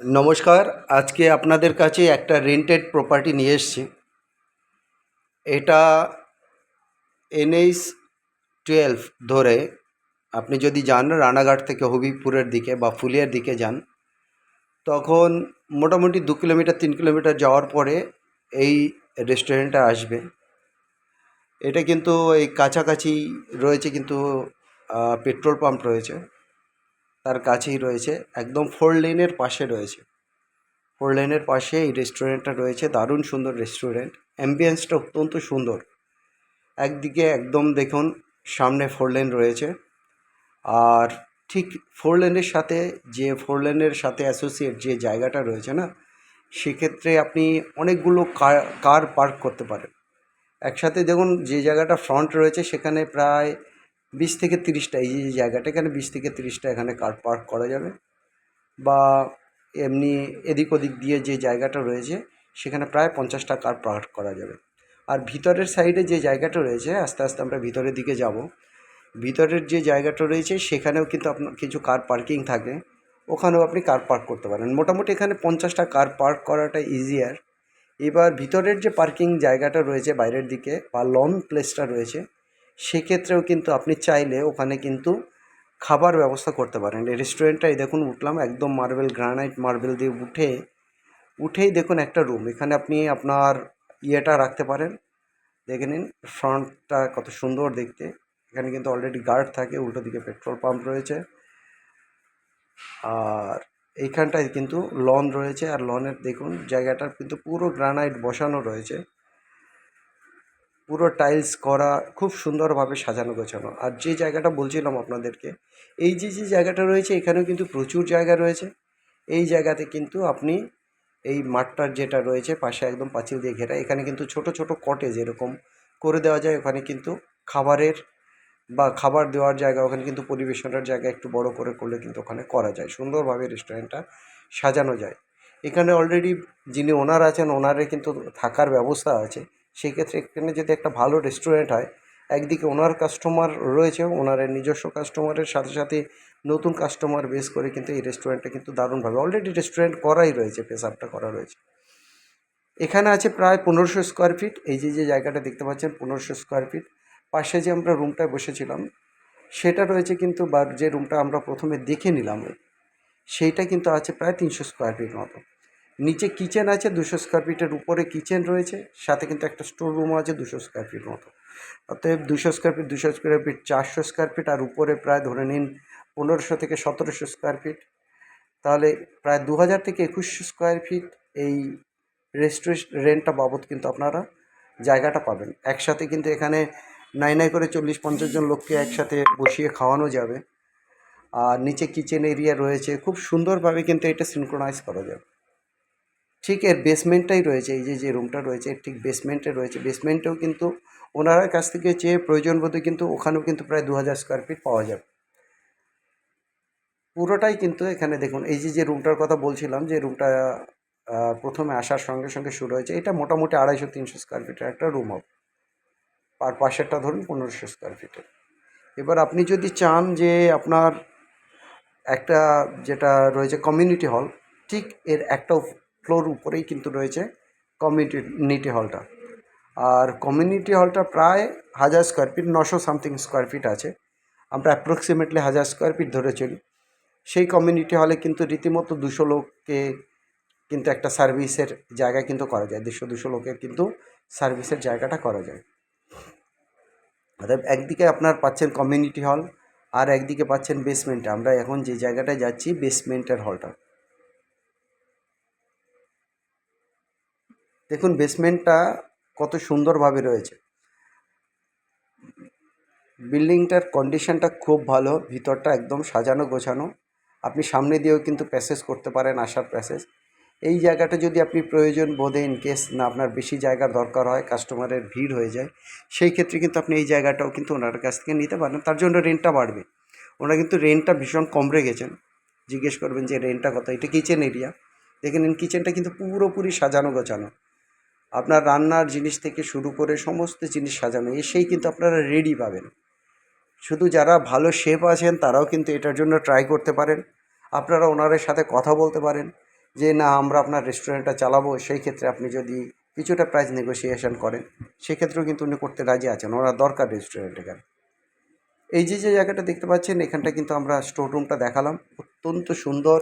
নমস্কার, আজকে আপনাদের কাছে একটা রেন্টেড প্রপার্টি নিয়ে এসেছি। এটা এনএইচ টুয়েলভ ধরে আপনি যদি যান রানাঘাট থেকে হবিপুরের দিকে বা ফুলিয়ার দিকে যান, তখন মোটামুটি দু কিলোমিটার, তিন কিলোমিটার যাওয়ার পরে এই রেস্টুরেন্টটা আসবে। এটা কিন্তু এই কাছাকাছি রয়েছে কিন্তু পেট্রোল পাম্প রয়েছে। তার কাছেই রয়েছে, একদম ফোর লেনের পাশে রয়েছে। ফোর লেনের পাশে এই রেস্টুরেন্টটা রয়েছে, দারুণ সুন্দর রেস্টুরেন্ট অ্যাম্বিয়েন্সটা অত্যন্ত সুন্দর। একদিকে একদম দেখুন, সামনে ফোর লেন রয়েছে। আর ঠিক ফোর লেনের সাথে যে ফোর লেনের সাথে অ্যাসোসিয়েট যে জায়গাটা রয়েছে না, সেক্ষেত্রে আপনি অনেকগুলো কার কার পার্ক করতে পারেন। একসাথে দেখুন, যে জায়গাটা ফ্রন্ট রয়েছে, সেখানে প্রায় বিশ থেকে তিরিশটা, এই যে জায়গাটা এখানে বিশ থেকে তিরিশটা এখানে কার পার্ক করা যাবে বা এমনি এদিক ওদিক দিয়ে যে জায়গাটা রয়েছে সেখানে প্রায় পঞ্চাশটা কার পার্ক করা যাবে। আর ভিতরের সাইডে যে জায়গাটা রয়েছে, আস্তে আস্তে আমরা ভিতরের দিকে যাব। ভিতরের যে জায়গাটা রয়েছে সেখানেও কিন্তু আপনার কিছু কার পার্কিং থাকে। ওখানেও আপনি কার পার্ক করতে পারেন। মোটামুটি এখানে পঞ্চাশটা কার পার্ক করাটা ইজিয়ার এবার ভিতরের যে পার্কিং জায়গাটা রয়েছে বাইরের দিকে বা লং প্লেসটা রয়েছে সেক্ষেত্রেও কিন্তু আপনি চাইলে ওখানে কিন্তু খাবার ব্যবস্থা করতে পারেন। এই রেস্টুরেন্টটাই দেখুন উঠলাম, একদম মার্বেল গ্রানাইট মার্বেল দিয়ে উঠে, উঠেই দেখুন একটা রুম এখানে আপনি আপনার ইয়েটা রাখতে পারেন। দেখে নিন, ফ্রন্টটা কত সুন্দর দেখতে। এখানে কিন্তু অলরেডি গার্ড থাকে, উল্টো দিকে পেট্রোল পাম্প রয়েছে। আর এইখানটায় কিন্তু লন রয়েছে। আর লনের দেখুন জায়গাটার কিন্তু পুরো গ্রানাইট বসানো রয়েছে। পুরো টাইলস করা খুব সুন্দরভাবে সাজানো গোছানো। আর যে জায়গাটা বলছিলাম আপনাদেরকে, এই যে যে জায়গাটা রয়েছে, এখানেও কিন্তু প্রচুর জায়গা রয়েছে। এই জায়গাতে কিন্তু আপনি এই মাঠটার যেটা রয়েছে, পাশে একদম পাঁচিল দিয়ে ঘেরা, এখানে কিন্তু ছোট ছোট কটেজ এরকম করে দেওয়া যায়। ওখানে কিন্তু খাবারের বা খাবার দেওয়ার জায়গা, ওখানে কিন্তু পরিবেশনের জায়গা একটু বড় করে করলে কিন্তু ওখানে করা যায়। সুন্দরভাবে রেস্টুরেন্টটা সাজানো যায়। এখানে অলরেডি যিনি ওনার আছেন, ওনারে কিন্তু থাকার ব্যবস্থা আছে। সেই ক্ষেত্রে এখানে যদি একটা ভালো রেস্টুরেন্ট হয়, একদিকে ওনার কাস্টমার রয়েছে ওনারের নিজস্ব কাস্টমারের সাথে সাথে নতুন কাস্টমার বেস করে কিন্তু এই রেস্টুরেন্টটা কিন্তু দারুণভাবে অলরেডি রেস্টুরেন্ট করাই রয়েছে, পেশাবটা করা রয়েছে। এখানে আছে প্রায় পনেরোশো স্কোয়ার ফিট এই যে যে জায়গাটা দেখতে পাচ্ছেন, পনেরোশো স্কোয়ার ফিট পাশে যে আমরা রুমটায় বসেছিলাম, সেটা রয়েছে কিন্তু বা যে রুমটা আমরা প্রথমে দেখে নিলাম, সেইটা কিন্তু আছে প্রায় তিনশো স্কোয়ার ফিট মতো। নিচে কিচেন আছে, দুশো স্কোয়ার ফিটের উপরে কিচেন রয়েছে, সাথে কিন্তু একটা স্টোর রুমও আছে দুশো স্কোয়ার ফিট মতো। অতএব দুশো স্কোয়ার ফিট দুশো স্কোয়ার ফিট চারশো স্কোয়ার ফিট আর উপরে প্রায় ধরে নিন পনেরোশো থেকে সতেরোশো স্কোয়ার ফিট তাহলে প্রায় দু হাজার থেকে একুশশো স্কোয়ার ফিট এই রেস্টুরেন্টটা বাবদ কিন্তু আপনারা জায়গাটা পাবেন। একসাথে কিন্তু এখানে নাই নাই করে চল্লিশ পঞ্চাশ জন লোককে একসাথে বসিয়ে খাওয়ানো যাবে। আর নিচে কিচেন এরিয়া রয়েছে, খুব সুন্দরভাবে কিন্তু এটা সিনক্রোনাইজ করা যাবে। ঠিক এর বেসমেন্টটাই রয়েছে, এই যে যে রুমটা রয়েছে, ঠিক বেসমেন্টে রয়েছে। বেসমেন্টেও কিন্তু ওনার কাছ থেকে চেয়ে প্রয়োজন বোধে কিন্তু ওখানেও কিন্তু প্রায় দু হাজার স্কোয়ার ফিট পাওয়া যাবে। পুরোটাই কিন্তু এখানে দেখুন, এই যে যে রুমটার কথা বলছিলাম, যে রুমটা প্রথমে আসার সঙ্গে সঙ্গে শুরু হয়েছে, এটা মোটামুটি আড়াইশো, তিনশো স্কোয়ার ফিটের একটা রুম হবে। আর পাশেরটা ধরুন পনেরোশো স্কোয়ার ফিটের এবার আপনি যদি চান যে আপনার একটা যেটা রয়েছে কমিউনিটি হল ঠিক এর একটা ফ্লোর উপরেই কিন্তু রয়েছে কমিউনিটি হলটা। আর কমিউনিটি হলটা প্রায় হাজার স্কোয়ার ফিট নশো সামথিং স্কোয়ার ফিট আছে। আমরা অ্যাপ্রক্সিমেটলি হাজার স্কোয়ার ফিট ধরে চলি সেই কমিউনিটি হলে কিন্তু রীতিমতো দুশো লোককে কিন্তু একটা সার্ভিসের জায়গা কিন্তু করা যায়। দেড়শো, দুশো লোকের কিন্তু সার্ভিসের জায়গাটা করা যায়। অর্থাৎ একদিকে আপনার পাচ্ছেন কমিউনিটি হল, আর একদিকে পাচ্ছেন বেসমেন্টে আমরা এখন যে জায়গাটায় যাচ্ছি বেসমেন্টের হলটা। দেখুন বেসমেন্টটা কত সুন্দরভাবে রয়েছে। বিল্ডিংটার কন্ডিশনটা খুব ভালো, ভিতরটা একদম সাজানো গোছানো। আপনি সামনে দিয়েও কিন্তু প্যাসেজ করতে পারেন, আসার প্যাসেজ এই জায়গাটা যদি আপনি প্রয়োজন বোধে ইন কেস না আপনার বেশি জায়গার দরকার হয় কাস্টমারের ভিড় হয়ে যায়, সেই ক্ষেত্রে কিন্তু আপনি এই জায়গাটাও কিন্তু ওনার কাছ থেকে নিতে পারেন। তার জন্য রেন্টটা বাড়বে। ওনারা কিন্তু রেন্টটা ভীষণ কম রেখেছেন। জিজ্ঞেস করবেন যে রেন্টটা কত? এটা কিচেন এরিয়া দেখে নিন কিচেনটা কিন্তু পুরোপুরি সাজানো গোছানো। আপনার রান্নার জিনিস থেকে শুরু করে সমস্ত জিনিস সাজানো, এসেই কিন্তু আপনারা রেডি পাবেন। শুধু যারা ভালো শেফ আছেন, তারাও কিন্তু এটার জন্য ট্রাই করতে পারেন। আপনারা ওনারের সাথে কথা বলতে পারেন যে, না, আমরা আপনার রেস্টুরেন্টটা চালাবো। সেই ক্ষেত্রে আপনি যদি কিছুটা প্রাইস নেগোসিয়েশন করেন, সেক্ষেত্রেও কিন্তু উনি করতে রাজি আছেন। ওনার দরকার রেস্টুরেন্ট এখানে এই যে যে জায়গাটা দেখতে পাচ্ছেন, এখানটা কিন্তু আমরা স্টোর রুমটা দেখালাম। অত্যন্ত সুন্দর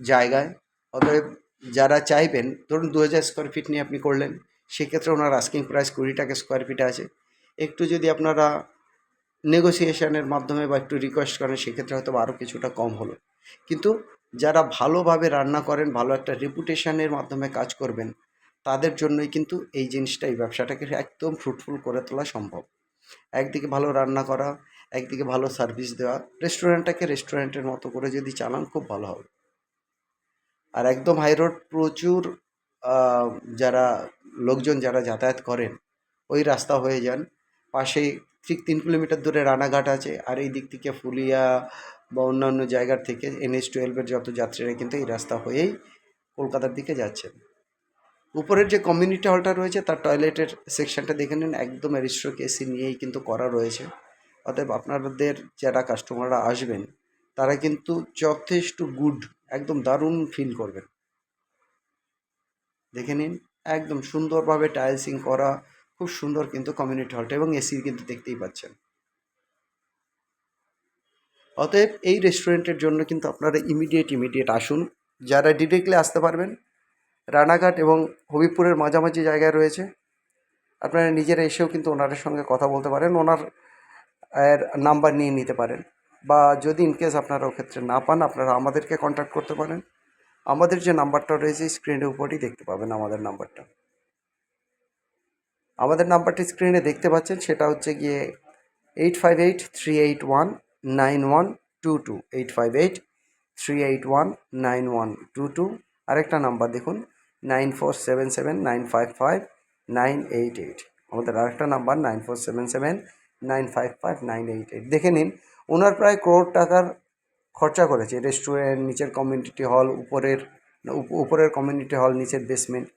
জায়গায়। অতএব যারা চাইবেন, ধরুন দু হাজার স্কোয়ার ফিট নিয়ে আপনি করলেন, সেক্ষেত্রে ওনার আস্কিং প্রাইস কুড়ি টাকা স্কোয়ার ফিটে আছে। একটু যদি আপনারা নেগোসিয়েশনের মাধ্যমে বা একটু রিকোয়েস্ট করেন, সেক্ষেত্রে হয়তো আরও কিছুটা কম হলো। কিন্তু যারা ভালোভাবে রান্না করেন, ভালো একটা রেপুটেশনের মাধ্যমে কাজ করবেন, তাদের জন্যই কিন্তু এই জিনিসটা, এই ব্যবসাটাকে একদম ফ্রুটফুল করে তোলা সম্ভব। একদিকে ভালো রান্না করা, একদিকে ভালো সার্ভিস দেওয়া রেস্টুরেন্টটাকে রেস্টুরেন্টের মতো করে যদি চালান, খুব ভালো হবে। আর একদম হাই রোড প্রচুর যারা লোকজন যারা যাতায়াত করেন, ওই রাস্তা হয়ে যান। পাশেই ঠিক তিন কিলোমিটার দূরে রানাঘাট আছে, আর এই দিক থেকে ফুলিয়া বা অন্যান্য জায়গার থেকে এনএস টুয়েলভের যত যাত্রীরা কিন্তু এই রাস্তা হয়েই কলকাতার দিকে যাচ্ছেন। উপরের যে কমিউনিটি হলটা রয়েছে, তার টয়লেটের সেকশনটা দেখে নিন, একদম অ্যারিস্ট্রোক এসি নিয়েই কিন্তু করা রয়েছে। অতএব আপনাদের, যারা কাস্টমাররা আসবেন তারা কিন্তু যথেষ্ট গুড একদম দারুণ ফিল করবেন দেখে নিন, একদম সুন্দরভাবে টাইলসিং করা, খুব সুন্দর কিন্তু কমিউনিটি হলটা এবং এসি কিন্তু দেখতেই পাচ্ছেন। অতএব এই রেস্টুরেন্টের জন্য কিন্তু আপনারা ইমিডিয়েট ইমিডিয়েট আসুন। যারা ডিরেক্টলি আসতে পারবেন, রানাঘাট এবং হবিপুরের মাঝামাঝি জায়গায় রয়েছে, আপনারা নিজেরা এসেও কিন্তু ওনাদের সঙ্গে কথা বলতে পারেন, ওনার নাম্বার নিয়ে নিতে পারেন। বা যদি ইনকেস আপনারা ওক্ষেত্রে না পান, আপনারা আমাদেরকে কন্ট্যাক্ট করতে পারেন। আমাদের যে নাম্বারটা রয়েছে স্ক্রিনের উপরই দেখতে পাবেন আমাদের নাম্বারটা। আমাদের নাম্বারটি স্ক্রিনে দেখতে পাচ্ছেন, সেটা হচ্ছে গিয়ে eight five eight three eight one nine one two two eight five eight three eight one nine one two two আরেকটা নাম্বার দেখুন nine four seven seven nine five five nine eight eight আমাদের আরেকটা number nine four seven seven nine five five nine eight eight. দেখে নিন, ওনার প্রায় করোড় টাকার খরচা করেছে। রেস্টুরেন্ট নিচের কমিউনিটি হল উপরের, উপ- উপরের কমিউনিটি হল নিচের বেসমেন্ট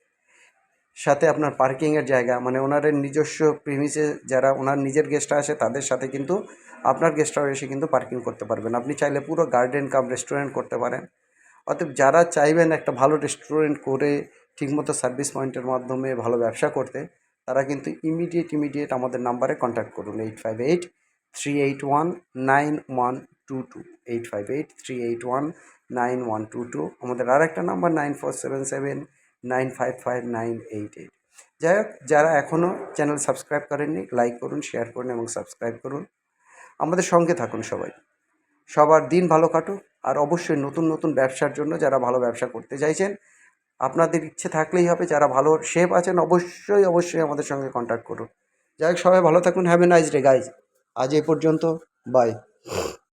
সাথে আপনার পার্কিংয়ের জায়গা। মানে ওনাদের নিজস্ব প্রিমিসে যারা ওনার নিজের গেস্টরা আসে তাদের সাথে কিন্তু আপনার গেস্টরাও এসে কিন্তু পার্কিং করতে পারবেন। আপনি চাইলে পুরো গার্ডেন কাম রেস্টুরেন্ট করতে পারেন। অতএব যারা চাইবেন একটা ভালো রেস্টুরেন্ট করে, ঠিকমতো সার্ভিস পয়েন্টের মাধ্যমে, ভালো ব্যবসা করতে তারা কিন্তু ইমিডিয়েট ইমিডিয়েট আমাদের নাম্বারে কন্ট্যাক্ট করুন। Eight five eight three eight one nine one two two eight five eight three eight one nine one two two আমাদের আর একটা number nine four seven seven nine five five nine eight eight যাই হোক, যারা এখনও channel subscribe করেননি like করুন share করুন এবং সাবস্ক্রাইব করুন। আমাদের সঙ্গে থাকুন সবাই। সবার দিন ভালো কাটুক। আর অবশ্যই নতুন নতুন ব্যবসার জন্য যারা ভালো ব্যবসা করতে চাইছেন আপনাদের ইচ্ছে থাকলেই হবে, যারা ভালো শেফ আছেন অবশ্যই অবশ্যই আমাদের সঙ্গে কন্ট্যাক্ট করুন। যাই হোক, সবাই ভালো থাকুন have a nice day guys আজ এ পর্যন্ত বাই